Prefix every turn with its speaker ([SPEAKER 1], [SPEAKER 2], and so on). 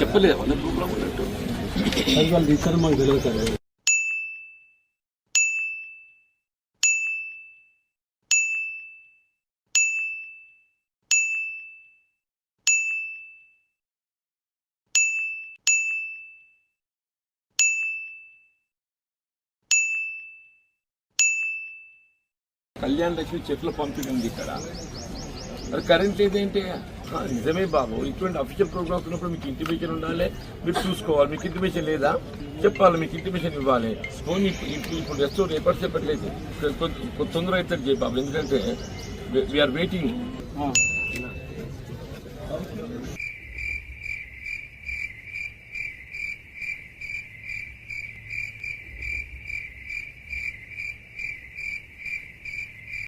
[SPEAKER 1] చెప్పలేదు వంద
[SPEAKER 2] మాకు తెలియదు సార్.
[SPEAKER 1] కళ్యాణ్ లక్ష్మి చెట్ల పంపిణీ ఉంది ఇక్కడ. మరి కరెంట్ ఏదేంటి నిజమే బాబు. ఇటువంటి అఫీషియల్ ప్రోగ్రామ్స్ ఉన్నప్పుడు మీకు ఇంటిమేషన్ ఉండాలి. మీరు చూసుకోవాలి. మీకు ఇంటిమేషన్ లేదా? చెప్పాలి. మీకు ఇంటిమేషన్ ఇవ్వాలి. ఫోన్ ఇప్పుడు ఇప్పుడు రేపటి చెప్పట్లేదు కొంచెం తొందర అవుతుంది బాబు. ఎందుకంటే వీఆర్ వెయిటింగ్